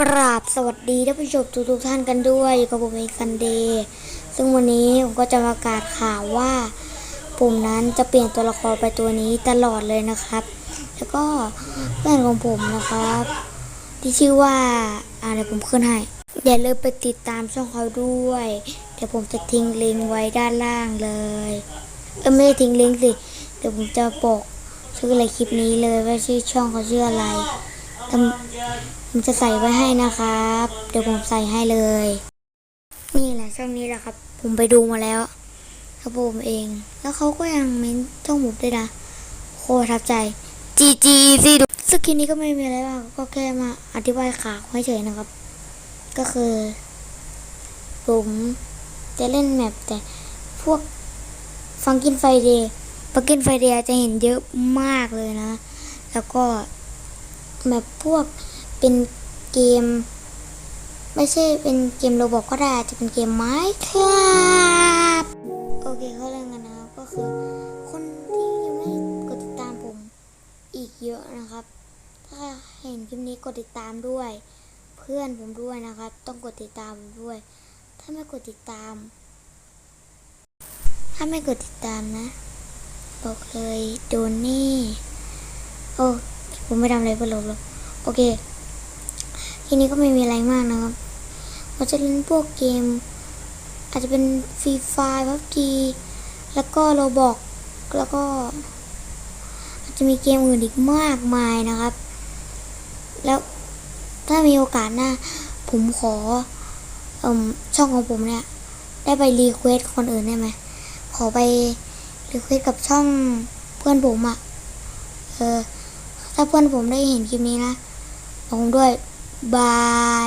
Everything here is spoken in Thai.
กราบสวัสดีท่านผู้ชมทุกทุกท่านกันด้วยอยู่กับผมเองซันเดย์ซึ่งวันนี้ผมก็จะประกาศข่าวว่า ผมนั้นจะเปลี่ยนตัวละครไปตัวนี้ตลอดเลยนะครับ แล้วก็เพื่อนของผมนะครับ ที่ชื่อว่าอ่าเดี๋ยวผมขึ้นให้อย่าลืมไปติดตามช่องเขาด้วย เดี๋ยวผมจะทิ้งลิงก์ไว้ด้านล่างเลยเออไม่ได้ทิ้งลิงก์สิเดี๋ยวผมจะบอกชื่ออะไรคลิปนี้เลยว่าชื่อช่องเขาชื่ออะไร ผมจะใส่ไว้ให้นะครับ เดี๋ยวผมใส่ให้เลย นี่แหละช่องนี้แหละครับ ผมไปดูมาแล้วครับผมเอง แล้วเขาก็ยังเม้นช่องหมุด้วยนะ โคตรทับใจจีจีสิดูสกินนี้ก็ไม่มีอะไรมากก็แค่มาอธิบายขาให้เฉยนะครับ ก็คือ ผมจะเล่นแมปแต่พวกฟังกินไฟเดย์ฟังกินไฟเดย์จะเห็นเยอะมากเลยนะ แล้วก็ แบบพวกเป็นเกม ไม่ใช่เป็นเกมโรบอกก็ได้จะเป็นเกมไม้ครับโอเคเขาเรื่องกันนะครับก็คือคนที่ยังไม่กดติดตามผมอีกเยอะนะครับ ถ้าเห็นคลิปนี้กดติดตามด้วย เพื่อนผมด้วยนะครับ ต้องกดติดตามผมด้วย ถ้าไม่กดติดตาม ถ้าไม่กดติดตามนะ บอกเลยโดนนี่โอ้ ผมไม่ทำอะไรเพื่อลบหรอกโอเค ทีนี้ก็ไม่มีอะไรมากนะครับเราจะเล่นพวกเกม อาจจะเป็นฟรีไฟพับจีแล้วก็โรบอกแล้วก็ อาจจะมีเกมอื่นอีกมากมายนะครับ แล้วถ้ามีโอกาสหน้าผมขออมช่องของผมเนี่ย ได้ไปรีเควสคนอื่นได้ไหมขอไปรีเควสกับช่องเพื่อนผมอะ่ะ เออ ถ้าเพื่อนผมได้เห็นคลิปนี้นะบอกผมด้วย บาย